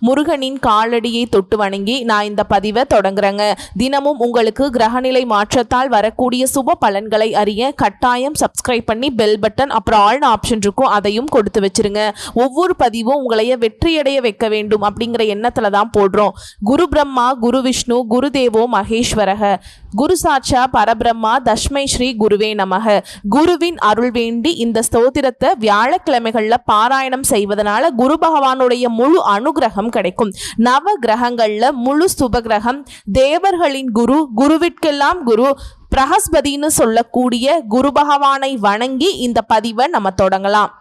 முருகனின் காலடியை தொட்டு வணங்கி நான் இந்த பதிவை தொடங்குறேங்க. தினமும் உங்களுக்கு கிரகநிலை மாற்றத்தால் வரக்கூடிய சுப பலன்களை அறிய கட்டாயம் சப்ஸ்கிரைப் பண்ணி பெல் பட்டன் அப்புறம் ஆல் ஆப்ஷன் இருக்கும் அதையும் கொடுத்து வச்சிருங்க. ஒவ்வொரு பதிவும் உங்களைய வெற்றியடைய வைக்க வேண்டும் அப்படிங்கிற எண்ணத்துல தான் போடுறோம். குரு பிரம்மா குரு விஷ்ணு குரு தேவோ மகேஸ்வரக. குரு சாட்சா பரபிரம்மா தஷ்மை ஸ்ரீ குருவே நமக. குருவின் அருள் வேண்டி இந்த ஸ்தோத்திரத்தை வியாழக்கிழமைகளில் பாராயணம் செய்வதனால குரு பகவானுடைய முழு அனுகிரகம் கிடைக்கும். நவ கிரகங்கள்ல முழு சுபகிரகம் தேவர்களின் குரு குருவிற்கெல்லாம் குரு பிரகஸ்பதின்னு சொல்லக்கூடிய குரு பகவானை வணங்கி இந்த பதிவை நம்ம தொடங்கலாம்.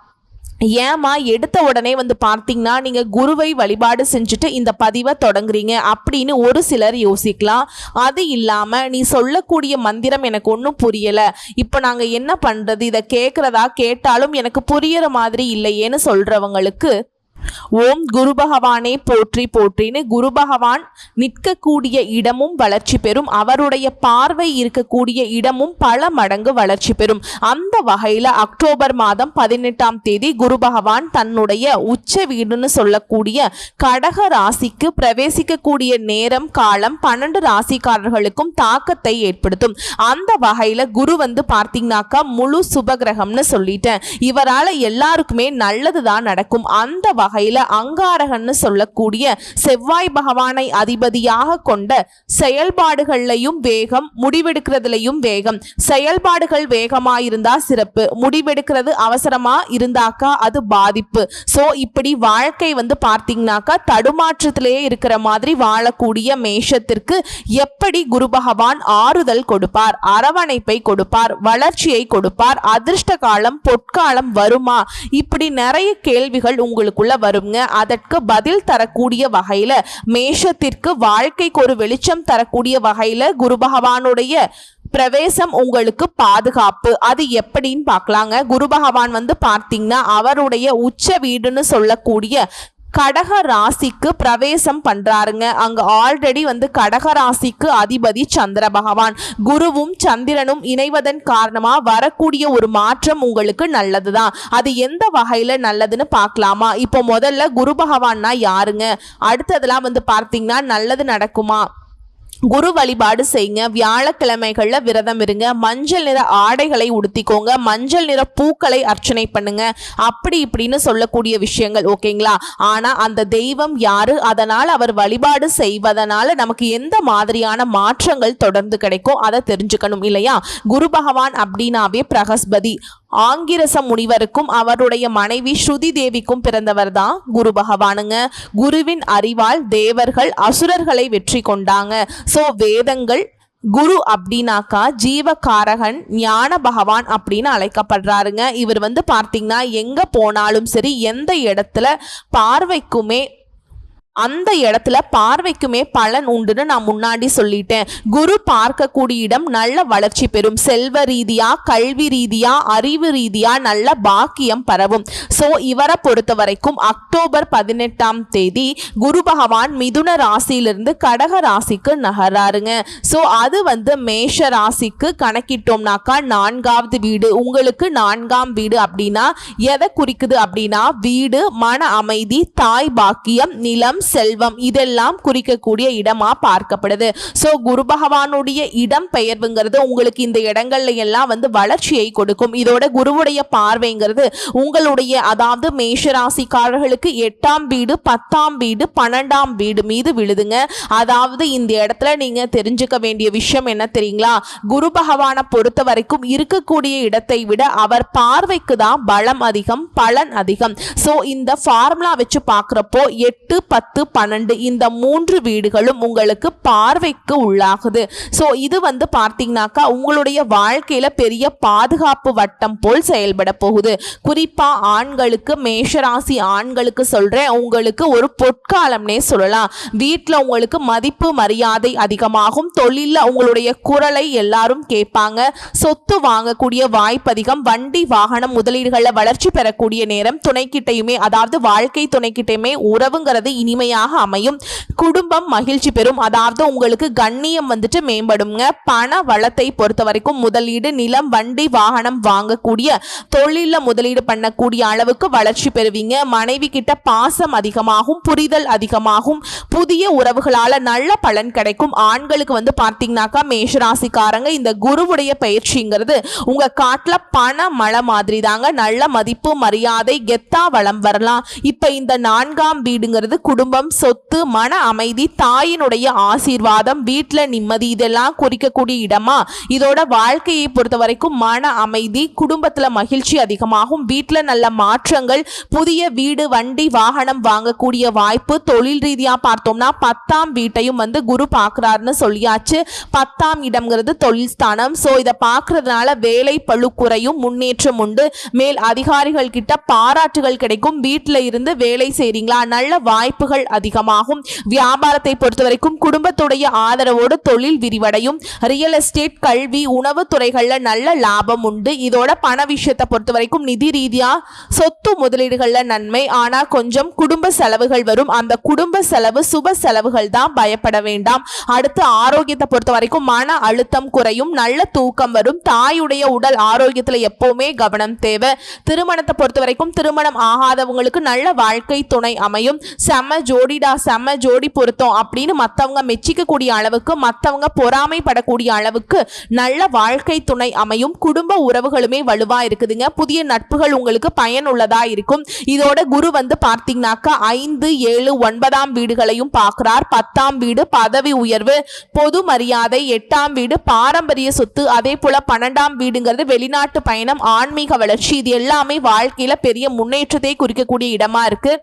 ஏமா எடுத்த உடனே வந்து பார்த்தீங்கன்னா நீங்கள் குருவை வழிபாடு செஞ்சுட்டு இந்த பதிவை தொடங்குறீங்க அப்படின்னு ஒரு சிலர் யோசிக்கலாம். அது இல்லாமல் நீ சொல்லக்கூடிய மந்திரம் எனக்கு ஒன்றும் புரியலை. இப்போ நாங்கள் என்ன பண்ணுறது இதை கேட்குறதா கேட்டாலும் எனக்கு புரியற மாதிரி இல்லையேன்னு சொல்கிறவங்களுக்கு ஓம் குரு பகவானே போற்றி போற்றின்னு குரு பகவான் நிற்கக்கூடிய இடமும் வளர்ச்சி பெறும். அவருடைய பார்வை இருக்கக்கூடிய இடமும் பல மடங்கு வளர்ச்சி பெறும். அந்த வகையில் அக்டோபர் மாதம் பதினெட்டாம் தேதி குரு பகவான் தன்னுடைய உச்ச வீடுன்னு சொல்லக்கூடிய கடக ராசிக்கு பிரவேசிக்கக்கூடிய நேரம் காலம் பன்னெண்டு ராசிக்காரர்களுக்கும் தாக்கத்தை ஏற்படுத்தும். அந்த வகையில் குரு வந்து பார்த்தீங்கன்னாக்கா முழு சுபகிரகம்னு சொல்லிட்டேன். இவரால் எல்லாருக்குமே நல்லது தான் நடக்கும். அந்த வகை வகையில் அங்காரகன்னு சொல்லக்கூடிய செவ்வாய் பகவானை அதிபதியாக கொண்ட செயல்பாடுகள்லையும் வேகம் முடிவெடுக்கிறதுலையும் வேகம். செயல்பாடுகள் வேகமா இருந்தா சிறப்பு. முடிவெடுக்கிறது அவசரமா இருந்தாக்கா அது பாதிப்பு. ஸோ இப்படி வாழ்க்கை வந்து பார்த்தீங்கன்னாக்கா தடுமாற்றத்திலேயே இருக்கிற மாதிரி வாழக்கூடிய மேஷத்திற்கு எப்படி குரு பகவான் ஆறுதல் கொடுப்பார் அரவணைப்பை கொடுப்பார் வளர்ச்சியை கொடுப்பார் அதிர்ஷ்ட காலம் பொற்காலம் வருமா? இப்படி நிறைய கேள்விகள் உங்களுக்குள்ள வருங்க. அதற்கு பதில் தரக்கூடிய வகையில மேஷத்திற்கு வாழ்க்கைக்கு ஒரு வெளிச்சம் தரக்கூடிய வகையில குரு பகவானுடைய பிரவேசம் உங்களுக்கு பாதுகாப்பு. அது எப்படின்னு பார்க்கலாங்க. குரு பகவான் வந்து பார்த்தீங்கன்னா அவருடைய உச்ச வீடுன்னு சொல்லக்கூடிய கடக ராசிக்கு பிரவேசம் பண்றாருங்க. அங்க ஆல்ரெடி வந்து கடக ராசிக்கு அதிபதி சந்திர பகவான். குருவும் சந்திரனும் இணைவதன் காரணமா வரக்கூடிய ஒரு மாற்றம் உங்களுக்கு நல்லதுதான். அது எந்த வகையில நல்லதுன்னு பார்க்கலாமா? இப்போ முதல்ல குரு பகவான்னா யாருங்க? அடுத்ததெல்லாம் வந்து பார்த்தீங்கன்னா நல்லது நடக்குமா? குரு வழிபாடு செய்யுங்க. வியாழக்கிழமைகளில் விரதம் இருங்க. மஞ்சள் நிற ஆடைகளை உடுத்திக்கோங்க. மஞ்சள் நிற பூக்களை அர்ச்சனை பண்ணுங்க. அப்படி இப்படின்னு சொல்லக்கூடிய விஷயங்கள் ஓகேங்களா? ஆனால் அந்த தெய்வம் யாரு? அதனால் அவர் வழிபாடு செய்வதனால நமக்கு எந்த மாதிரியான மாற்றங்கள் தொடர்ந்து கிடைக்கும்? அதை தெரிஞ்சுக்கணும் இல்லையா? குரு பகவான் அப்படின்னாவே பிரகஸ்பதி. ஆங்கிரச முனிவருக்கும் அவருடைய மனைவி ஸ்ருதி தேவிக்கும் பிறந்தவர் தான் குரு பகவானுங்க. குருவின் அறிவால் தேவர்கள் அசுரர்களை வெற்றி கொண்டாங்க. ஸோ வேதங்கள் குரு அப்படின்னாக்கா ஜீவகாரகன் ஞான பகவான் அப்படின்னு அழைக்கப்படுறாருங்க. இவர் வந்து பார்த்தீங்கன்னா எங்கே போனாலும் சரி எந்த இடத்துல பார்வைக்குமே அந்த இடத்துல பார்வைக்குமே பலன் உண்டுன்னு நான் முன்னாடி சொல்லிட்டேன். குரு பார்க்கக்கூடிய இடம் நல்ல வளர்ச்சி பெறும். செல்வ ரீதியா கல்வி ரீதியா அறிவு ரீதியா நல்ல பாக்கியம் பரவும். ஸோ இவரை பொறுத்த வரைக்கும் அக்டோபர் பதினெட்டாம் தேதி குரு பகவான் மிதுன ராசியிலிருந்து கடக ராசிக்கு நகராருங்க. ஸோ அது வந்து மேஷ ராசிக்கு கணக்கிட்டோம்னாக்கா நான்காவது வீடு. உங்களுக்கு நான்காம் வீடு அப்படின்னா எதை குறிக்குது அப்படின்னா வீடு மன அமைதி தாய் பாக்கியம் நிலம் செல்வம் இதெல்லாம் குறிக்கக்கூடிய இடமா பார்க்கப்படுது. ஸோ குரு பகவானுடைய இடம் பெயர்வுங்கிறது உங்களுக்கு இந்த இடங்கள்ல எல்லாம் வந்து வளர்ச்சியை கொடுக்கும். இதோட குருவுடைய பார்வைங்கிறது உங்களுடைய அதாவது மேஷராசிக்காரர்களுக்கு எட்டாம் வீடு பத்தாம் வீடு பன்னெண்டாம் வீடு மீது விழுதுங்க. அதாவது இந்த இடத்துல நீங்க தெரிஞ்சுக்க வேண்டிய விஷயம் என்ன தெரியுங்களா? குரு பகவானை பொறுத்த வரைக்கும் இருக்கக்கூடிய இடத்தை விட அவர் பார்வைக்கு தான் பலம் அதிகம் பலன் அதிகம். ஸோ இந்த ஃபார்முலா வச்சு பார்க்குறப்போ எட்டு பத்து பத்து பன்னெண்டு இந்த மூன்று வீடுகளும் உங்களுக்கு பார்வைக்கு உள்ளாகுது. ஸோ இது வந்து பார்த்தீங்கன்னாக்கா உங்களுடைய வாழ்க்கையில பெரிய பாதுகாப்பு வட்டம் போல் செயல்பட போகுது. குறிப்பா ஆண்களுக்கு மேஷராசி ஆண்களுக்கு சொல்றேன் உங்களுக்கு ஒரு பொற்காலம்னே சொல்லலாம். வீட்டில் உங்களுக்கு மதிப்பு மரியாதை அதிகமாகும். தொழிலில் உங்களுடைய குரலை எல்லாரும் கேட்பாங்க. சொத்து வாங்கக்கூடிய வாய்ப்பு அதிகம். வண்டி வாகனம் முதலீடுகளில் வளர்ச்சி பெறக்கூடிய நேரம். துணைக்கிட்டையுமே அதாவது வாழ்க்கை துணைக்கிட்டையுமே உறவுங்கிறது இனிமையாக அமையும். குடும்பம் மகிழ்ச்சி பெறும். அதாவது உங்களுக்கு கண்ணியம் வந்துட்டு மேம்படுங்க. பண வளத்தை பொறுத்த வரைக்கும் முதலீடு நிலம் வண்டி வாகனம் வாங்கக்கூடிய தொழிலில் முதலீடு பண்ணக்கூடிய அளவுக்கு வளர்ச்சி பெறுவீங்க. மனைவி கிட்ட பாசம் அதிகமாகும் புரிதல் அதிகமாகும். புதிய உறவுகளால நல்ல பலன் கிடைக்கும். ஆண்களுக்கு வந்து பார்த்தீங்கன்னாக்கா மேஷராசிக்காரங்க இந்த குருவுடைய பயிற்சிங்கிறது உங்க காட்டுல பண மழை மாதிரி தாங்க நல்ல மதிப்பு மரியாதை கெத்தா வளம் வரலாம். இப்ப இந்த நான்காம் வீடுங்கிறது குடும்பம் சொத்து மன அமைதி தாயினுடைய ஆசீர்வாதம் வீட்டில் நிம்மதி இதெல்லாம் குறிக்கக்கூடிய இடமா? இதோட வாழ்க்கையை பொறுத்த வரைக்கும் மன அமைதி குடும்பத்தில் மகிழ்ச்சி அதிகமாகும். வீட்டில் நல்ல மாற்றங்கள் புதிய வீடு வண்டி வாகனம் வாங்கக்கூடிய வாய்ப்பு தொழில் ரீதியாக பார்த்தோம்னா பத்தாம் வீட்டையும் வந்து குரு பார்க்குறாருன்னு சொல்லியாச்சு. பத்தாம் இடம்ங்கிறது தொழில் ஸ்தானம். ஸோ இதை பார்க்கறதுனால வேலை பழு குறையும் முன்னேற்றம் உண்டு. மேல் அதிகாரிகள் கிட்ட பாராட்டுகள் கிடைக்கும். வீட்டில் இருந்து வேலை செய்கிறீங்களா நல்ல வாய்ப்புகள் அதிகமாகும். வியாபாரத்தை பொறுத்த வரைக்கும் குடும்பத்துடைய ஆதரவோடு தொழில் விரிவடையும். ரியல் எஸ்டேட் கல்வி உணவு துறைகள்ல நல்ல லாபம் உண்டு. இதோட பண விஷயத்தை பொறுத்த வரைக்கும் நிதி ரீதியா சொத்து முதலீடுகள்ல நன்மை. ஆனா கொஞ்சம் குடும்ப செலவுகள் வரும். அந்த குடும்ப செலவு சுப செலவுகள் தான் பயப்பட வேண்டாம். அடுத்து ஆரோக்கியத்தை பொறுத்த வரைக்கும் மன அழுத்தம் குறையும். நல்ல தூக்கம் வரும். தாயுடைய உடல் ஆரோக்கியத்துல எப்பவுமே கவனம் தேவை. திருமணத்தை பொறுத்த வரைக்கும் திருமணம் ஆகாதவங்களுக்கு நல்ல வாழ்க்கை துணை அமையும். செம ஜோடிடா செம்ம ஜோடி பொருத்தம் அப்படின்னு மற்றவங்க மெச்சிக்கக்கூடிய அளவுக்கு மற்றவங்க பொறாமைப்படக்கூடிய அளவுக்கு நல்ல வாழ்க்கை துணை அமையும். குடும்ப உறவுகளுமே வலுவா இருக்குதுங்க. புதிய நட்புகள் உங்களுக்கு பயனுள்ளதா இருக்கும். இதோட குரு வந்து பார்த்தீங்கன்னாக்கா ஐந்து ஏழு ஒன்பதாம் வீடுகளையும் பார்க்கிறார். பத்தாம் வீடு பதவி உயர்வு பொது மரியாதை. எட்டாம் வீடு பாரம்பரிய சொத்து. அதே போல பன்னெண்டாம் வீடுங்கிறது வெளிநாட்டு பயணம் ஆன்மீக வளர்ச்சி. இது எல்லாமே வாழ்க்கையில பெரிய முன்னேற்றத்தை குறிக்கக்கூடிய இடமா இருக்கு.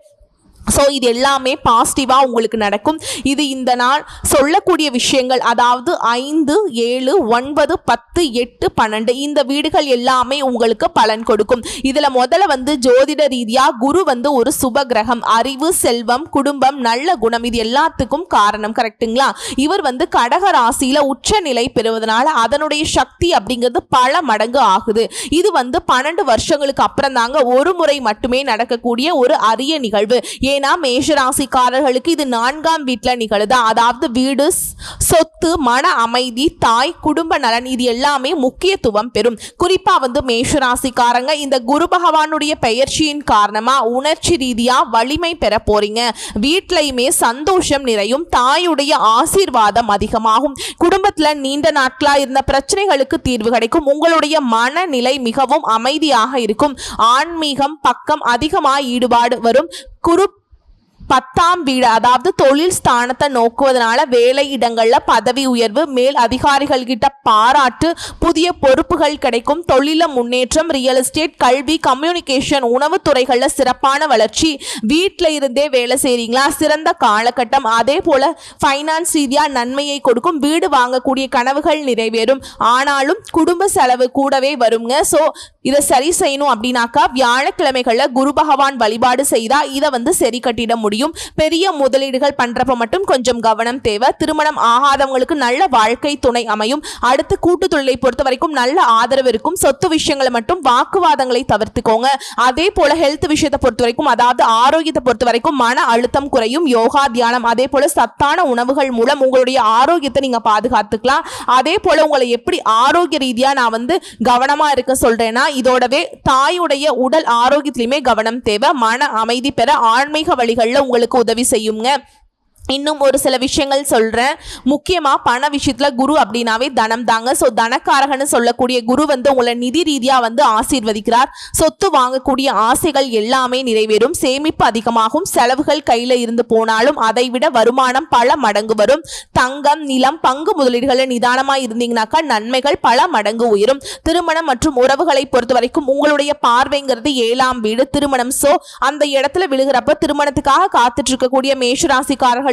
ஸோ இது எல்லாமே பாசிட்டிவாக உங்களுக்கு நடக்கும். இது இந்த நாள் சொல்லக்கூடிய விஷயங்கள் அதாவது ஐந்து ஏழு ஒன்பது பத்து எட்டு பன்னெண்டு இந்த வீடுகள் எல்லாமே உங்களுக்கு பலன் கொடுக்கும். இதில் முதல்ல வந்து ஜோதிட ரீதியாக குரு வந்து ஒரு சுப கிரகம் அறிவு செல்வம் குடும்பம் நல்ல குணம் இது எல்லாத்துக்கும் காரணம் கரெக்ட்டுங்களா இவர் வந்து கடக ராசியில் உச்ச நிலை பெறுவதனால அதனுடைய சக்தி அப்படிங்கிறது பல மடங்கு ஆகுது. இது வந்து பன்னெண்டு வருஷங்களுக்கு அப்புறம் தாங்க ஒரு முறை மட்டுமே நடக்கக்கூடிய ஒரு அரிய நிகழ்வு. ஏன்னா மேஷராசிக்காரர்களுக்கு இது நான்காம் வீட்டில் நிகழுது. அதாவது வீடு சொத்து மன அமைதி தாய் குடும்ப நலன் இது எல்லாமே முக்கியத்துவம் பெறும். குறிப்பாக வந்து மேஷராசிக்காரங்க இந்த குரு பகவானுடைய பெயர்ச்சியின் காரணமா உணர்ச்சி ரீதியாக வலிமை பெற போறீங்க. வீட்டிலையுமே சந்தோஷம் நிறையும் தாயுடைய ஆசீர்வாதம் அதிகமாகும். குடும்பத்தில் நீண்ட நாட்களா இருந்த பிரச்சனைகளுக்கு தீர்வு கிடைக்கும். உங்களுடைய மனநிலை மிகவும் அமைதியாக இருக்கும். ஆன்மீகம் பக்கம் அதிகமாக ஈடுபாடு வரும். குரு பத்தாம் வீடு அதாவது தொழில் ஸ்தானத்தை நோக்குவதனால வேலை இடங்கள்ல பதவி உயர்வு மேல் அதிகாரிகள் கிட்ட பாராட்டு புதிய பொறுப்புகள் கிடைக்கும் தொழில முன்னேற்றம் ரியல் எஸ்டேட் கல்வி கம்யூனிகேஷன் உணவு துறைகள்ல சிறப்பான வளர்ச்சி வீட்டில் இருந்தே வேலை செய்றீங்களா? சிறந்த காலகட்டம். அதே போல ஃபைனான்ஸ் ரீதியா நன்மையை கொடுக்கும் வீடு வாங்கக்கூடிய கனவுகள் நிறைவேறும். ஆனாலும் குடும்ப செலவு கூடவே வருங்க. ஸோ இதை சரி செய்யணும் அப்படின்னாக்கா வியாழக்கிழமைகளில் குரு பகவான் வழிபாடு செய்தா இதை வந்து சரி கட்டிட முடியும். பெரிய முதலீடுகள் பண்றப்ப மட்டும் கொஞ்சம் கவனம் தேவை. திருமணம் ஆகாதவங்களுக்கு நல்ல வாழ்க்கை துணை அமையும். அடுத்து கூட்டு தொழிலை பொறுத்த வரைக்கும் நல்ல ஆதரவு இருக்கும். சொத்து விஷயங்களை மட்டும் வாக்குவாதங்களை தவிர்த்துக்கோங்க. அதே போல ஹெல்த் விஷயத்தை பொறுத்த வரைக்கும் அதாவது ஆரோக்கியத்தை பொறுத்த வரைக்கும் மன அழுத்தம் குறையும். யோகா தியானம் அதே போல சத்தான உணவுகள் மூலம் உங்களுடைய ஆரோக்கியத்தை நீங்க பாதுகாத்துக்கலாம். அதே போல உங்களை எப்படி ஆரோக்கிய ரீதியா நான் வந்து கவனமா இருக்க சொல்றேன்னா இதோடவே தாயுடைய உடல் ஆரோக்கியத்திலுமே கவனம் தேவை. மன அமைதி பெற ஆன்மீக வழிகளில் உங்களுக்கு உதவி செய்யுங்க. இன்னும் ஒரு சில விஷயங்கள் சொல்கிறேன் முக்கியமாக பண விஷயத்தில் குரு அப்படின்னாவே தனம் தாங்க. ஸோ தனக்காரகன்னு சொல்லக்கூடிய குரு வந்து உங்களை நிதி ரீதியாக வந்து ஆசீர்வதிக்கிறார். சொத்து வாங்கக்கூடிய ஆசைகள் எல்லாமே நிறைவேறும். சேமிப்பு அதிகமாகும். செலவுகள் கையில் இருந்து போனாலும் அதை விட வருமானம் பல மடங்கு வரும். தங்கம் நிலம் பங்கு முதலீடுகளை நிதானமாக இருந்தீங்கனாக்கா நன்மைகள் பல மடங்கு உயரும். திருமணம் மற்றும் உறவுகளை பொறுத்த வரைக்கும் உங்களுடைய பார்வைங்கிறது ஏழாம் வீடு திருமணம். ஸோ அந்த இடத்துல விழுகிறப்ப திருமணத்துக்காக காத்துட்டு இருக்கக்கூடிய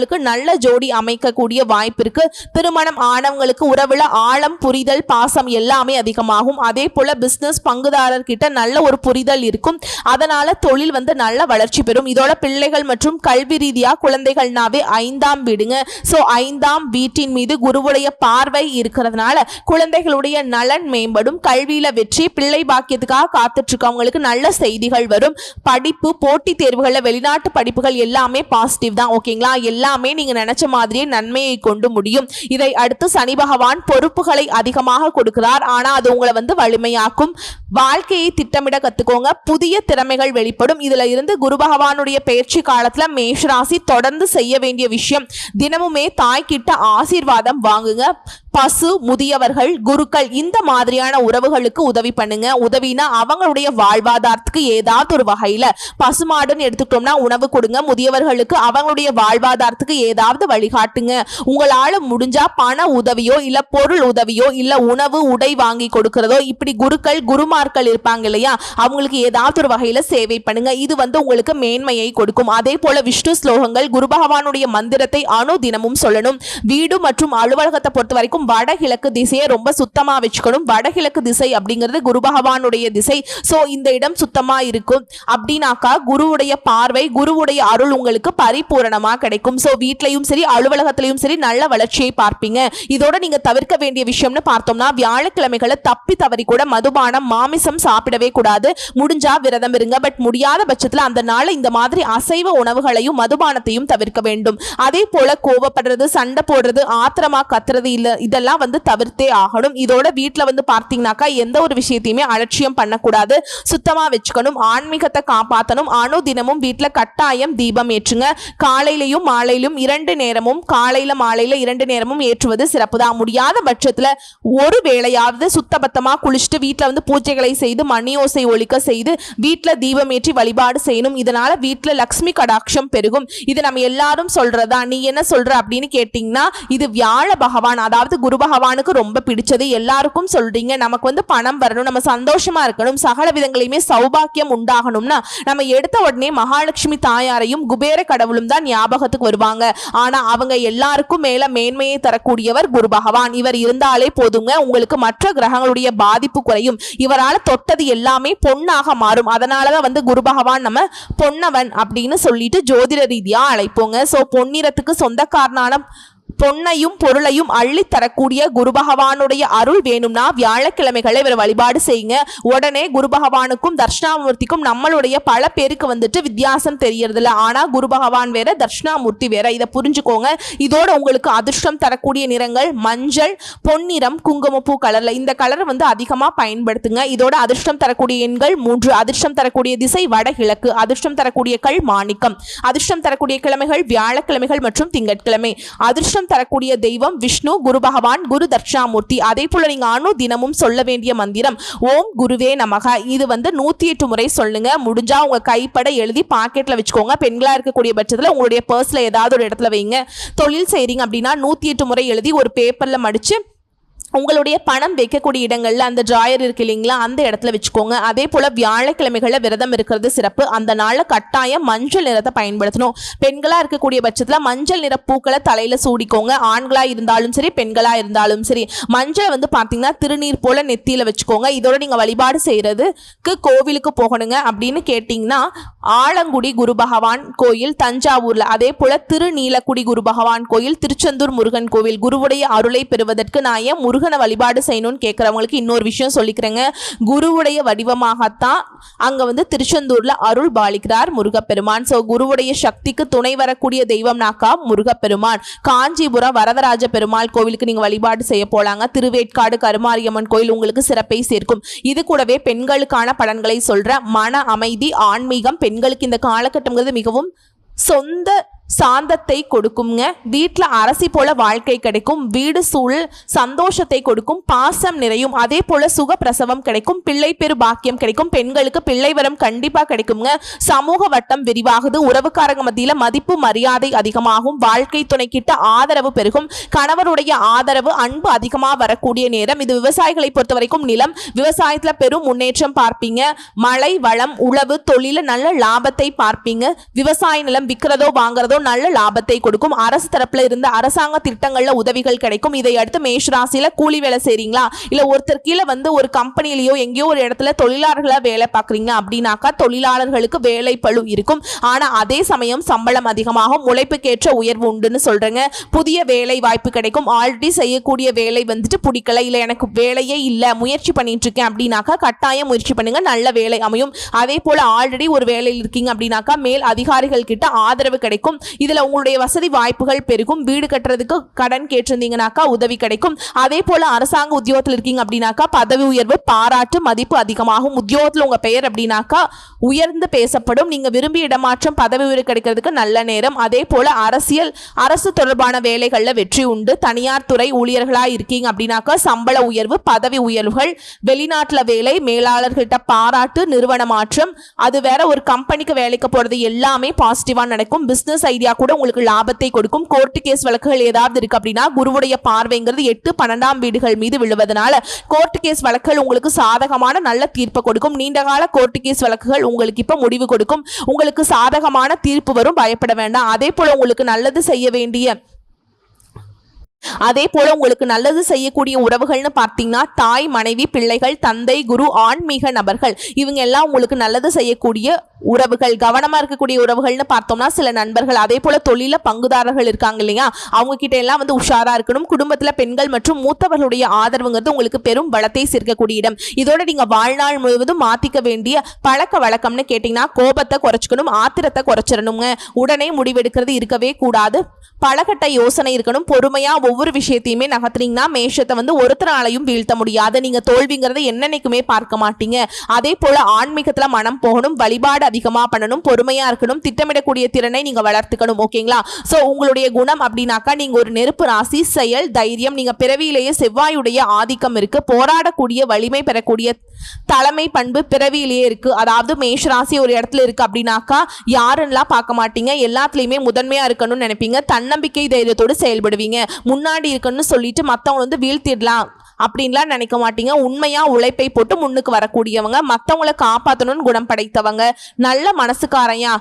அவங்களுக்கு நல்ல ஜோடி அமைக்கக்கூடிய வாய்ப்பு இருக்கு. திருமணம் ஆனவங்களுக்கு உறவுல ஆழம் புரிதல் பாசம் எல்லாமே அதிகமாகும். அதே போல பிசினஸ் பங்குதாரர் கிட்ட நல்ல ஒரு புரிதல் இருக்கும். அதனால தொழில் வந்து நல்ல வளர்ச்சி பெறும். இதோட பிள்ளைகள் மற்றும் கல்வி ரீதியா குழந்தைகள்னாவே ஐந்தாம் வீடுங்க. சோ ஐந்தாம் வீட்டின் மீது குருவுடைய பார்வை இருக்கிறதுனால குழந்தைகளுடைய நலன் மேம்படும். கல்வியில வெற்றி பிள்ளை பாக்கியத்துக்காக காத்துட்டு இருக்கவங்களுக்கு நல்ல செய்திகள் வரும். படிப்பு போட்டித் தேர்வுகள்ல வெளிநாட்டு படிப்புகள் எல்லாமே பாசிட்டிவ் தான். ஓகேங்களா எல்லா எல்லாமே நீங்க நினைச்ச மாதிரியே நன்மையை கொண்டு முடியும். இதை அடுத்து சனி பகவான் பொறுப்புகளை அதிகமாக கொடுக்கிறார். ஆனா அது உங்களை வந்து வலிமையாக்கும். வாழ்க்கையை திட்டமிட கத்துக்கோங்க. புதிய திறமைகள் வெளிப்படும். இதுல இருந்து குரு பகவானுடைய பயிற்சி காலத்துல மேஷராசி தொடர்ந்து செய்ய வேண்டிய விஷயம். தினமுமே தாய்கிட்ட ஆசீர்வாதம் வாங்குங்க. பசு முதியவர்கள் குருக்கள் இந்த மாதிரியான உறவுகளுக்கு உதவி பண்ணுங்க. உதவினா அவங்களுடைய வாழ்வாதாரத்துக்கு ஏதாவது ஒரு வகையில பசுமாடுன்னு எடுத்துக்கிட்டோம்னா உணவு கொடுங்க. முதியவர்களுக்கு அவங்களுடைய வாழ்வாதாரத்துக்கு ஏதாவது வழிகாட்டுங்க. உங்களால முடிஞ்சா பண உதவியோ இல்ல பொருள் உதவியோ இல்ல உணவு உடை வாங்கி கொடுக்கறதோ இப்படி குருக்கள் குருமார்கள் இருப்பாங்க இல்லையா? அவங்களுக்கு ஏதாவது ஒரு வகையில சேவை பண்ணுங்க. இது வந்து உங்களுக்கு மேன்மையை கொடுக்கும். அதே போல விஷ்ணு ஸ்லோகங்கள் குரு பகவானுடைய மந்திரத்தை அணு தினமும் சொல்லணும். வீடு மற்றும் அலுவலகத்தை பொறுத்த வரைக்கும் வடகிழக்கு திசையை ரொம்ப சுத்தமா வச்சுக்கணும். வடகிழக்கு திசை அப்படிங்கிறது குரு பகவானுடைய திசை. சோ இந்த இடம் சுத்தமா இருக்கும். அப்படின்னாக்கா குருவுடைய பார்வை குருவுடைய அருள் உங்களுக்கு பரிபூரணமா கிடைக்கும். சோ வீட்லயும் சரி அலுவலகத்திலையும் சரி நல்ல வளர்ச்சியை பார்ப்பீங்க. இதோட நீங்க தவிர்க்க வேண்டிய விஷயம்னு பார்த்தோம்னா வியாழக்கிழமைகளை தப்பி தவறி கூட மதுபானம் மாமிசம் சாப்பிடவே கூடாது. முடிஞ்சா விரதம் இருங்க. பட் முடியாத பட்சத்துல அந்த நாள் இந்த மாதிரி அசைவ உணவுகளையும் மதுபானத்தையும் தவிர்க்க வேண்டும். அதே போல கோவப்படுறது சண்டை போடுறது ஆத்திரமா கத்துறது இல்ல இதெல்லாம் வந்து தவிர்த்தே ஆகணும். இதோட வீட்டில் வந்து பார்த்தீங்கன்னாக்கா எந்த ஒரு விஷயத்தையுமே அலட்சியம் பண்ணக்கூடாது. சுத்தமா வச்சுக்கணும். ஆன்மீகத்தை காப்பாத்தணும். அணு தினமும் வீட்டில் கட்டாயம் தீபம் ஏற்றுங்க. காலையிலையும் காலையிலும் இரண்டு நேரமும் காலையில மாலையில இரண்டு நேரமும் ஏற்றுவது சிறப்பு தான் முடியாத பட்சத்துல ஒரு வேளையாவது சுத்தபத்தமா குளிச்சுட்டு வீட்ல வந்து பூஜைகளை செய்து மணி ஓசை ஒலிக்க செய்து வீட்ல தீபம் ஏற்றி வழிபாடு செய்யணும். இதனால வீட்ல லக்ஷ்மி கடாட்சம் பெருகும். இது நம்ம எல்லாரும் சொல்றதா? நீ என்ன சொல்ற அப்படின்னு கேட்டீங்கன்னா இது வியாழ பகவான். அதாவது குரு பகவானுக்கு ரொம்ப பிடிச்சது. எல்லாருக்கும் சொல்றீங்க. நமக்கு வந்து பணம் வரணும். நம்ம சந்தோஷமா இருக்கணும். சகல விதங்களையுமே சௌபாக்கியம் உண்டாகணும்னா நம்ம எடுத்த உடனே மகாலட்சுமி தாயாரையும் குபேர கடவுளும் தான் ஞாபகத்துக்கு வருவாங்க. ஆனா அவங்க எல்லாருக்கும் மேல மேன்மையை தரக்கூடியவர் குரு பகவான். இவர் இருந்தாலே போதுங்க. உங்களுக்கு மற்ற கிரகங்களுடைய பாதிப்பு குறையும். இவரால் தொட்டது எல்லாமே பொன்னாக மாறும். அதனாலதான் வந்து குரு பகவான் நம்ம பொன்னவன் அப்படின்னு சொல்லிட்டு ஜோதிட ரீதியா அழைப்போங்க. சோ பொன்னிறத்துக்கு சொந்தக்காரனான பொன்னையும் பொருளையும் அள்ளி தரக்கூடிய குரு பகவானுடைய அருள் வேணும்னா வியாழக்கிழமைகளை இவர் வழிபாடு செய்யுங்க. உடனே குரு பகவானுக்கும் தட்சிணாமூர்த்திக்கும் நம்மளுடைய பல பேருக்கு வந்துட்டு வித்தியாசம் தெரியறதில்ல. ஆனா குரு பகவான் வேற தட்சிணாமூர்த்தி வேற. இதை புரிஞ்சுக்கோங்க. இதோட உங்களுக்கு அதிர்ஷ்டம் தரக்கூடிய நிறங்கள் மஞ்சள் பொன்னிறம் குங்குமப்பூ கலர்ல இந்த கலர் வந்து அதிகமா பயன்படுத்துங்க. இதோட அதிர்ஷ்டம் தரக்கூடிய எண்கள் மூன்று. அதிர்ஷ்டம் தரக்கூடிய திசை வடகிழக்கு. அதிர்ஷ்டம் தரக்கூடிய கல் மாணிக்கம். அதிர்ஷ்டம் தரக்கூடிய கிழமைகள் வியாழக்கிழமைகள் மற்றும் திங்கட்கிழமை. அதிர்ஷ்டம் தரக்கூடிய தெய்வம் விஷ்ணு குரு பகவான் குரு தட்சிணாமூர்த்தி. அதே போல நீங்க அணு தினமும் சொல்ல வேண்டிய மந்திரம் ஓம் குருவே நமக. இது வந்து நூத்தி எட்டு முறை சொல்லுங்க. முடிஞ்சா உங்க கைப்பட எழுதி பாக்கெட்ல வச்சுக்கோங்க. பெண்களா இருக்கக்கூடிய பட்சத்துல உங்களுடைய பர்ஸ்ல ஏதாவது ஒரு இடத்துல வைங்க. தொழில் செய்றீங்க அப்படின்னா நூத்தி எட்டு முறை எழுதி ஒரு பேப்பர்ல மடிச்சு உங்களுடைய பணம் வைக்கக்கூடிய இடங்களில் அந்த ட்ராயர் இருக்கு இல்லைங்களா அந்த இடத்துல வச்சுக்கோங்க. அதே போல் வியாழக்கிழமைகளில் விரதம் இருக்கிறது சிறப்பு. அந்த நாளில் கட்டாயம் மஞ்சள் நிறத்தை பயன்படுத்தணும். பெண்களாக இருக்கக்கூடிய பட்சத்தில் மஞ்சள் நிற பூக்களை தலையில் சூடிக்கோங்க. ஆண்களாக இருந்தாலும் சரி பெண்களாக இருந்தாலும் சரி. மஞ்சள் வந்து பார்த்தீங்கன்னா திருநீர் போல் நெத்தியில் வச்சுக்கோங்க. இதோட நீங்கள் வழிபாடு செய்கிறதுக்கு கோவிலுக்கு போகணுங்க அப்படின்னு கேட்டிங்கன்னா ஆலங்குடி குரு பகவான் கோயில் தஞ்சாவூரில் அதே போல் திருநீலக்குடி குரு பகவான் கோயில் திருச்செந்தூர் முருகன் கோவில் குருவுடைய அருளை பெறுவதற்கு நான் ஏன் முருகன் வழிபாடு செய்யணும்னு கேட்குறவங்களுக்கு இன்னொரு விஷயம் சொல்லிக்கிறேங்க. குருவுடைய வடிவமாகத்தான் அங்கே வந்து திருச்செந்தூரில் அருள் பாலிக்கிறார் முருகப்பெருமான். ஸோ குருவுடைய சக்திக்கு துணை வரக்கூடிய தெய்வம்னாக்கா முருகப்பெருமான். காஞ்சிபுரம் வரதராஜ பெருமாள் கோவிலுக்கு நீங்கள் வழிபாடு செய்ய போலாங்க. திருவேட்காடு கருமாரியம்மன் கோயில் உங்களுக்கு சிறப்பை சேர்க்கும். இது கூடவே பெண்களுக்கான பலன்களை சொல்கிற மன அமைதி ஆன்மீகம் பெண்களுக்கு இந்த காலகட்டங்கிறது மிகவும் சொந்த சாந்தத்தை கொடுக்குங்க வீட்டில் அரசி போல வாழ்க்கை கிடைக்கும். வீடு சூழல் சந்தோஷத்தை கொடுக்கும். பாசம் நிறையும். அதே போல சுக பிரசவம் கிடைக்கும். பிள்ளை பெரு பாக்கியம் கிடைக்கும். பெண்களுக்கு பிள்ளை வரம் கண்டிப்பாக கிடைக்குங்க சமூக வட்டம் விரிவாகுது. உறவுக்காரங்க மத்தியில் மதிப்பு மரியாதை அதிகமாகும். வாழ்க்கை துணை கிட்ட ஆதரவு பெருகும். கணவருடைய ஆதரவு அன்பு அதிகமா வரக்கூடிய நேரம். இது விவசாயிகளை பொறுத்த வரைக்கும் நிலம். விவசாயத்தில் பெரும் முன்னேற்றம் பார்ப்பீங்க. மழை வளம் உழவு தொழில நல்ல லாபத்தை பார்ப்பீங்க. விவசாய நிலம் விற்கிறதோ வாங்குறதோ நல்ல லாபத்தை கொடுக்கும். அரசு தரப்புல இருந்து அரசாங்க திட்டங்கள்ல உதவிகள் கிடைக்கும். இதை அடுத்து மேஷ ராசியில கூலி வேலை செய்றீங்களா? இல்ல ஒருத்தர் கீழே வந்து ஒரு கம்பெனிலயோ எங்கேயோ ஒரு இடத்துல தொழிலாளர்களா வேலை பார்க்குறீங்க அப்படின்னாக்கா தொழிலாளர்களுக்கு வேலை பளு இருக்கும். ஆனா அதே சமயம் சம்பளம் அதிகமாகும். உழைப்புக்கேற்ற உயர்வு உண்டுன்னு சொல்றேங்க. புதிய வேலை வாய்ப்பு கிடைக்கும். ஆல்ரெடி செய்யக்கூடிய வேலை வந்துட்டு பிடிக்கல. இல்ல எனக்கு வேலையே இல்ல. முயற்சி பண்ணிட்டு இருக்கேன் அப்படின்னாக்கா கட்டாயம் முயற்சி பண்ணுங்க. நல்ல வேலை அமையும். அதே போல ஆல்ரெடி ஒரு வேலையில் இருக்கீங்க அப்படின்னாக்கா மேல் அதிகாரிகள் கிட்ட ஆதரவு கிடைக்கும். இதுல உங்களுடைய வசதி வாய்ப்புகள் பெருகும். வீடு கட்டுறதுக்கு கடன் கேட்டிருந்தீங்கனாக்கா உதவி கிடைக்கும். அதே போல அரசாங்க உத்தியோகத்தில் இருக்கீங்க அப்படின்னாக்கா பதவி உயர்வு பாராட்டு மதிப்பு அதிகமாகும். உத்தியோகத்தில் உங்க பெயர் அப்படின்னாக்கா உயர்ந்து பேசப்படும். நீங்க விரும்பிய இடமாற்றம் பதவி உயர்வு கிடைக்கிறதுக்கு நல்ல நேரம். அதே போல அரசியல் அரசு தொடர்பான வேலைகளில் வெற்றி உண்டு. தனியார் துறை ஊழியர்களா இருக்கீங்க அப்படின்னாக்கா சம்பள உயர்வு பதவி உயர்வுகள் வெளிநாட்டில் வேலை மேலாளர்கள்ட்ட பாராட்டு நிறுவன மாற்றம். அது வேற ஒரு கம்பெனிக்கு வேலைக்கு போறது எல்லாமே பாசிட்டிவாக நடக்கும். பிசினஸ் ஐடியா கூட உங்களுக்கு லாபத்தை கொடுக்கும். கோர்ட்டு கேஸ் வழக்குகள் ஏதாவது இருக்கு அப்படின்னா குருவுடைய பார்வைங்கிறது எட்டு பன்னெண்டாம் வீடுகள் மீது விழுவதனால கோர்ட்டு கேஸ் வழக்குகள் உங்களுக்கு சாதகமான நல்ல தீர்ப்பை கொடுக்கும். நீண்டகால கோர்ட்டு கேஸ் வழக்குகள் உங்களுக்கு இப்போ முடிவு கொடுக்கும். உங்களுக்கு சாதகமான தீர்ப்பு வரும். பயப்பட வேண்டாம். அதே போல உங்களுக்கு நல்லது செய்ய வேண்டிய அதே போல உங்களுக்கு நல்லது செய்யக்கூடிய உறவுகள்னு பார்த்தீங்கன்னா தாய் மனைவி பிள்ளைகள் தந்தை குரு ஆன்மீக நபர்கள். இவங்க எல்லாம் உங்களுக்கு நல்லது செய்யக்கூடிய உறவுகள் கவனமா இருக்கக்கூடிய உறவுகள்னு பார்த்தோம்னா சில நண்பர்கள் அதே போல தொழில பங்குதாரர்கள் இருக்காங்க இல்லையா? அவங்க கிட்ட எல்லாம் வந்து உஷாரா இருக்கணும். குடும்பத்துல பெண்கள் மற்றும் மூத்தவர்களுடைய ஆதரவுங்கிறது உங்களுக்கு பெரும் பலத்தை சேர்க்கக்கூடிய இடம். இதோட நீங்க வாழ்நாள் முழுவதும் மாத்திக்க வேண்டிய பழக்க வழக்கம்னு கேட்டீங்கன்னா கோபத்தை குறைச்சிக்கணும் ஆத்திரத்தை குறைச்சிடணுங்க. உடனே முடிவெடுக்கிறது இருக்கவே கூடாது. பழகட்ட யோசனை இருக்கணும். பொறுமையா ஒவ்வொரு விஷயத்தையுமே நகர்த்துறீங்கன்னா மேஷத்தை வந்து ஒருத்தராலையும் வீழ்த்த முடியாது. நீங்க தோல்விங்கிறத என்னன்னைக்குமே பார்க்க மாட்டீங்க. அதே போல ஆன்மீகத்துல மனம் போகணும் வழிபாடு அதிகமா பண்ணணும் பொறுமையா இருக்கணும் திட்டமிடக்கூடிய திறனை நீங்க வளர்த்துக்கணும் ஓகேங்களா? ஸோ உங்களுடைய குணம் அப்படின்னாக்கா நீங்க ஒரு நெருப்பு ராசி செயல் தைரியம் நீங்க பிறவியிலேயே செவ்வாயுடைய ஆதிக்கம் இருக்கு. போராடக்கூடிய வலிமை பெறக்கூடிய தலைமை பண்பு பிறவியிலேயே இருக்கு. அதாவது மேஷ ராசி ஒரு இடத்துல இருக்கு அப்படின்னாக்கா யாருன்னெலாம் பார்க்க மாட்டீங்க. எல்லாத்துலேயுமே முதன்மையா இருக்கணும்னு நினைப்பீங்க. தன்னம்பிக்கை தைரியத்தோடு செயல்படுவீங்க. முன் முன்னாடி இருக்கணும்னு சொல்லிட்டு மற்றவங்களை வந்து வீழ்த்திடலாம் அப்படின்லாம் நினைக்க மாட்டீங்க. உண்மையா உழைப்பை போட்டு முன்னுக்கு வரக்கூடியவங்க மற்றவங்கள காப்பாற்றணும்னு குணம் படைத்தவங்க நல்ல மனசுக்காரையா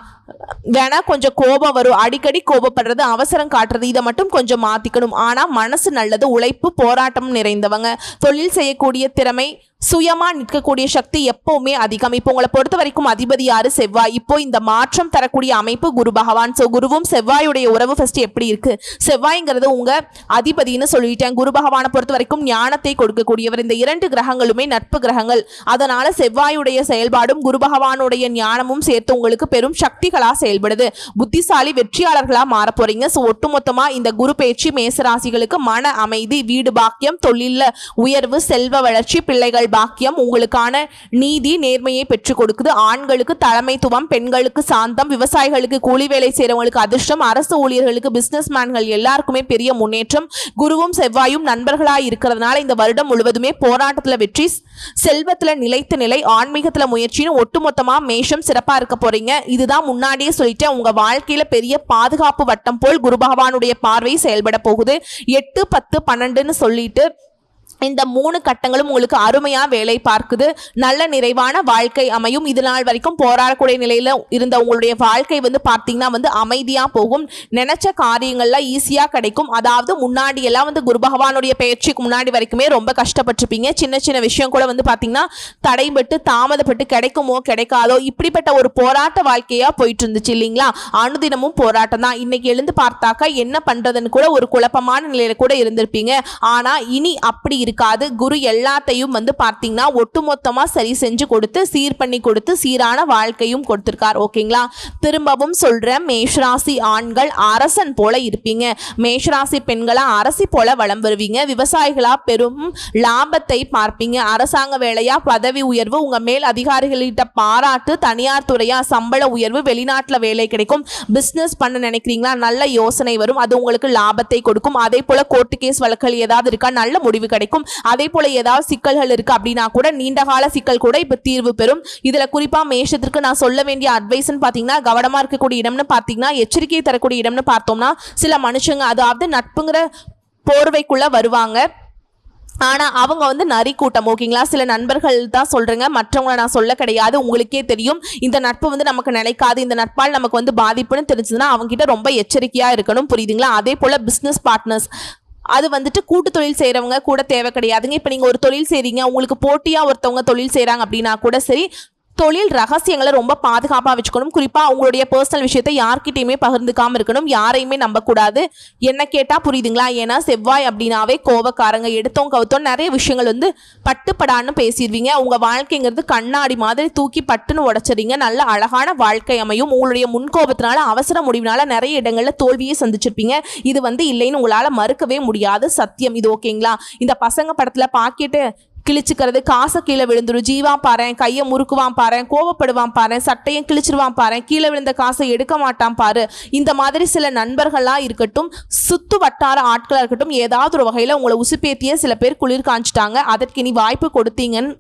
வேணா கொஞ்சம் கோபம் வரும். அடிக்கடி கோபப்படுறது அவசரம் காட்டுறது இதை மட்டும் கொஞ்சம் மாத்திக்கணும். ஆனா மனசு நல்லது உழைப்பு போராட்டம் நிறைந்தவங்க. தொழில் செய்யக்கூடிய திறமை சுயமா நிற்கக்கூடிய சக்தி எப்பவுமே அதிகம். இப்போ உங்களை பொறுத்த வரைக்கும் அதிபதி யாரு? செவ்வாய். இப்போ இந்த மாற்றம் தரக்கூடிய அமைப்பு குரு பகவான். ஸோ குருவும் செவ்வாயுடைய உறவு ஃபர்ஸ்ட் எப்படி இருக்கு? செவ்வாய்ங்கிறது உங்க அதிபதினு சொல்லிட்டேன். குரு பகவானை பொறுத்த வரைக்கும் ஞானத்தை கொடுக்கக்கூடியவர். இந்த இரண்டு கிரகங்களுமே நட்பு கிரகங்கள். அதனால செவ்வாயுடைய செயல்பாடும் குரு பகவானுடைய ஞானமும் சேர்த்து உங்களுக்கு பெரும் சக்திகள் செயல்படுது. புத்திசாலி வெற்றியாளர்களா மாற போறீங்க. ஸோ ஒட்டுமொத்தமா இந்த குரு பேச்சு மேசராசிகளுக்கு மன அமைதி வீடு பாக்கியம் தொழில உயர்வு செல்வ வளர்ச்சி பிள்ளைகள் பாக்கியம் உங்களுக்கான நீதி நேர்மையை பெற்றுக் கொடுக்குது. ஆண்களுக்கு தலைமைத்துவம் பெண்களுக்கு சாந்தம் விவசாயிகளுக்கு கூலி வேலை செய்யறவங்களுக்கு அதிர்ஷ்டம் அரசு ஊழியர்களுக்கு பிசினஸ் மேன்கள் எல்லாருக்குமே பெரிய முன்னேற்றம். குருவும் செவ்வாயும் நண்பர்களாக இருக்கிறதுனால இந்த வருடம் முழுவதுமே போராட்டத்தில் வெற்றி செல்வத்தில் நிலைத்த நிலை ஆன்மீகத்தில் முயற்சின்னு ஒட்டுமொத்தமாக மேஷம் சிறப்பாக இருக்க போறீங்க. இதுதான் முன்னாடியே சொல்லிட்டேன் உங்க வாழ்க்கையில பெரிய பாதுகாப்பு வட்டம் போல் குரு பகவானுடைய பார்வை செயல்பட போகுது. எட்டு பத்து பன்னெண்டுன்னு சொல்லிட்டு இந்த மூணு கட்டங்களும் உங்களுக்கு அருமையா வேலை பார்க்குது. நல்ல நிறைவான வாழ்க்கை அமையும். இது நாள் வரைக்கும் போராடக்கூடிய நிலையில இருந்த உங்களுடைய வாழ்க்கை வந்து பார்த்தீங்கன்னா வந்து அமைதியா போகும். நினைச்ச காரியங்கள்லாம் ஈஸியா கிடைக்கும். அதாவது முன்னாடி எல்லாம் வந்து குரு பகவானுடைய பயிற்சிக்கு முன்னாடி வரைக்குமே ரொம்ப கஷ்டப்பட்டிருப்பீங்க. சின்ன சின்ன விஷயம் கூட வந்து பார்த்தீங்கன்னா தடைபட்டு தாமதப்பட்டு கிடைக்குமோ கிடைக்காதோ இப்படிப்பட்ட ஒரு போராட்ட வாழ்க்கையா போயிட்டு இருந்துச்சு இல்லைங்களா? அனுதினமும் போராட்டம் தான். இன்னைக்கு எழுந்து பார்த்தாக்கா என்ன பண்றதுன்னு கூட ஒரு குழப்பமான நிலையில கூட இருந்திருப்பீங்க. ஆனா இனி அப்படி இருக்காது. குரு எல்லாத்தையும் வந்து பார்த்தீங்கன்னா ஒட்டுமொத்தமாக சரி செஞ்சு கொடுத்து சீர் பண்ணி கொடுத்து சீரான வாழ்க்கையும் கொடுத்துருக்கார். ஓகேங்களா? திரும்பவும் சொல்கிறேன் மேஷராசி ஆண்கள் அரசன் போல இருப்பீங்க. மேஷராசி பெண்களா அரசி போல வளம் வருவீங்க. விவசாயிகளா பெரும் லாபத்தை பார்ப்பீங்க. அரசாங்க வேலையா பதவி உயர்வு உங்க மேல் அதிகாரிகள்கிட்ட பாராட்டு தனியார் துறையா சம்பள உயர்வு வெளிநாட்டில் வேலை கிடைக்கும். பிஸ்னஸ் பண்ண நினைக்கிறீங்களா? நல்ல யோசனை வரும். அது உங்களுக்கு லாபத்தை கொடுக்கும். அதே போல கோர்ட்டு கேஸ் வழக்குகள் ஏதாவது இருக்கா? நல்ல முடிவு கிடைக்கும். அதே போல ஏதாவது சிக்கல்கள் இருக்கு அப்படின்னா கூட நீண்ட கால சிக்கல் கூட இப்ப தீர்வு பெறும். இதுல குறிப்பா மேஷத்திற்கு நான் சொல்ல வேண்டிய அட்வைஸ்ன்னு பாத்தீங்கன்னா கவனமா இருக்கக்கூடிய இடம்னு பாத்தீங்கன்னா எச்சரிக்கை தரக்கூடிய இடம்னு பார்த்தோம்னா சில மனுஷங்க அதாவது நட்புங்கிற போர்வைக்குள்ள வருவாங்க. ஆனால் அவங்க வந்து நரி கூட்டம் ஓகேங்களா? சில நண்பர்கள் தான் சொல்கிறேங்க மற்றவங்கள நான் சொல்ல கிடையாது. உங்களுக்கே தெரியும். இந்த நட்பு வந்து நமக்கு நிலைக்காது. இந்த நட்பால் நமக்கு வந்து பாதிப்புன்னு தெரிஞ்சதுன்னா அவங்ககிட்ட ரொம்ப எச்சரிக்கையாக இருக்கணும். புரியுதுங்களா? அதே போல் பிஸ்னஸ் பார்ட்னர்ஸ் அது வந்துட்டு கூட்டு தொழில் செய்கிறவங்க கூட தேவை கிடையாதுங்க. இப்போ நீங்கள் ஒரு தொழில் செய்கிறீங்க உங்களுக்கு போட்டியாக ஒருத்தவங்க தொழில் செய்கிறாங்க அப்படின்னா கூட சரி தொழில் ரகசியங்களை ரொம்ப பாதுகாப்பாக வச்சுக்கணும். குறிப்பாக அவங்களுடைய பர்சனல் விஷயத்தை யார்கிட்டையுமே பகிர்ந்துக்காமல் இருக்கணும். யாரையுமே நம்பக்கூடாது. என்ன கேட்டால் புரியுதுங்களா? ஏன்னா செவ்வாய் அப்படின்னாவே கோவக்காரங்க எடுத்தோம் கவுத்தோம் நிறைய விஷயங்கள் வந்து பட்டுப்படான்னு பேசிடுவீங்க. உங்கள் வாழ்க்கைங்கிறது கண்ணாடி மாதிரி தூக்கி பட்டுன்னு உடச்சிடுங்க நல்ல அழகான வாழ்க்கை அமையும். உங்களுடைய முன்கோபத்தினால அவசர முடிவினால நிறைய இடங்களில் தோல்வியை சந்திச்சிருப்பீங்க. இது வந்து இல்லைன்னு உங்களால் மறுக்கவே முடியாது. சத்தியம். இது ஓகேங்களா இந்த பசங்க படத்தில் பாக்கெட்டு கிழிச்சுக்கிறது. காசை கீழே விழுந்துரும். ஜீவான் பாறேன் கையை முறுக்குவான் பாரு கோவப்படுவான் பாரு சட்டையும் கிழிச்சிருவான் பாரு கீழே விழுந்த காசை எடுக்க மாட்டான் பாரு. இந்த மாதிரி சில நண்பர்களாக இருக்கட்டும் சுத்து வட்டார ஆட்களாக இருக்கட்டும் ஏதாவது ஒரு வகையில் உங்களை உசுப்பேத்திய சில பேர் குளிர் காஞ்சிட்டாங்க. அதற்கு இனி வாய்ப்பு கொடுத்தீங்கன்னு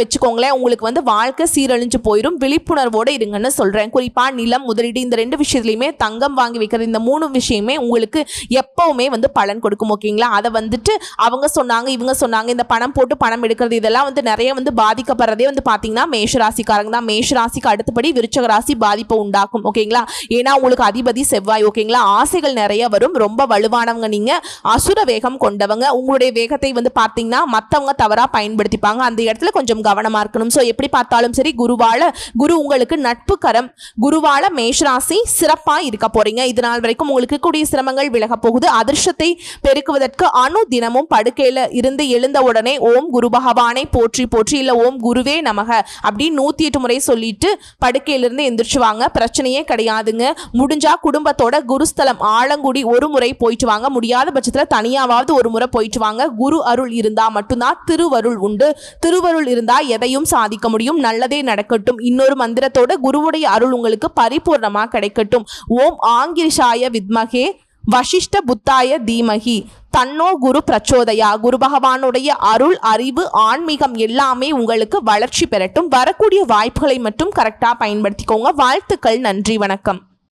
வச்சுக்கோங்களேன். உங்களுக்கு வந்து வாழ்க்கை சீரழிஞ்சு போயிடும் விழிப்புணர்வோடு இருங்கன்னு சொல்கிறேன் குறிப்பாக நிலம் முதலீடு இந்த ரெண்டு விஷயத்துலையுமே தங்கம் வாங்கி வைக்கிறது இந்த மூணு விஷயமே உங்களுக்கு எப்பவுமே வந்து பலன் கொடுக்கும் ஓகேங்களா? அதை வந்துட்டு அவங்க சொன்னாங்க இவங்க சொன்னாங்க இந்த பணம் போட்டு பணம் எடுக்கிறது இதெல்லாம் வந்து நிறைய வந்து பாதிக்கப்படுறதே வந்து பார்த்தீங்கன்னா மேஷராசிக்காரங்க தான். மேஷராசிக்கு அடுத்தபடி விருச்சக ராசி பாதிப்பை உண்டாக்கும். ஓகேங்களா? ஏன்னா உங்களுக்கு அதிபதி செவ்வாய். ஓகேங்களா? ஆசைகள் நிறைய வரும். ரொம்ப வலுவானவங்க நீங்க. அசுர வேகம் கொண்டவங்க. உங்களுடைய வேகத்தை வந்து பார்த்தீங்கன்னா மற்றவங்க தவறாக பயன்படுத்திப்பாங்க. அந்த இடத்துல கொஞ்சம் கவனமா இருக்கணும். ஸோ எப்படி பார்த்தாலும் சரி குருவால குரு உங்களுக்கு நட்பு கரம். குருவால மேஷராசி சிறப்பாக இருக்க போறீங்க. இது நாள் வரைக்கும் உங்களுக்கு கூடிய சிரமங்கள் விலக போகுது. அதிர்ஷ்டத்தை பெருக்குவதற்கு அணு தினமும் படுக்கையில இருந்து எழுந்த உடனே ஓம் குரு பகவானை போற்றி போற்றி இல்லை ஓம் குருவே நமக அப்படின்னு நூற்றி எட்டு முறை சொல்லிட்டு படுக்கையிலிருந்து எந்திரிச்சு வாங்க பிரச்சனையே கிடையாதுங்க. முடிஞ்சா குடும்பத்தோட குருஸ்தலம் ஆலங்குடி ஒரு முறை போயிட்டு வாங்க. முடியாத பட்சத்தில் தனியாவது ஒரு முறை போயிட்டு வாங்க. குரு அருள் இருந்தால் மட்டும்தான் திருவருள் உண்டு. திருவருள் இருந்தால் எதையும் சாதிக்க முடியும். நல்லதே நடக்கட்டும். இன்னொரு மந்திரத்தோட குருவுடைய அருள் உங்களுக்கு பரிபூர்ணமாக கிடைக்கட்டும். ஓம் ஆங்கிரிஷாய வித்மகே. வசிஷ்ட புத்தாய தீமகி. தன்னோ குரு பிரச்சோதயா. குரு பகவானுடைய அருள் அறிவு ஆன்மீகம் எல்லாமே உங்களுக்கு வளர்ச்சி பெறட்டும். வரக்கூடிய வாய்ப்புகளை மட்டும் கரெக்டாக பயன்படுத்திக்கோங்க. வாழ்த்துக்கள் நன்றி வணக்கம்.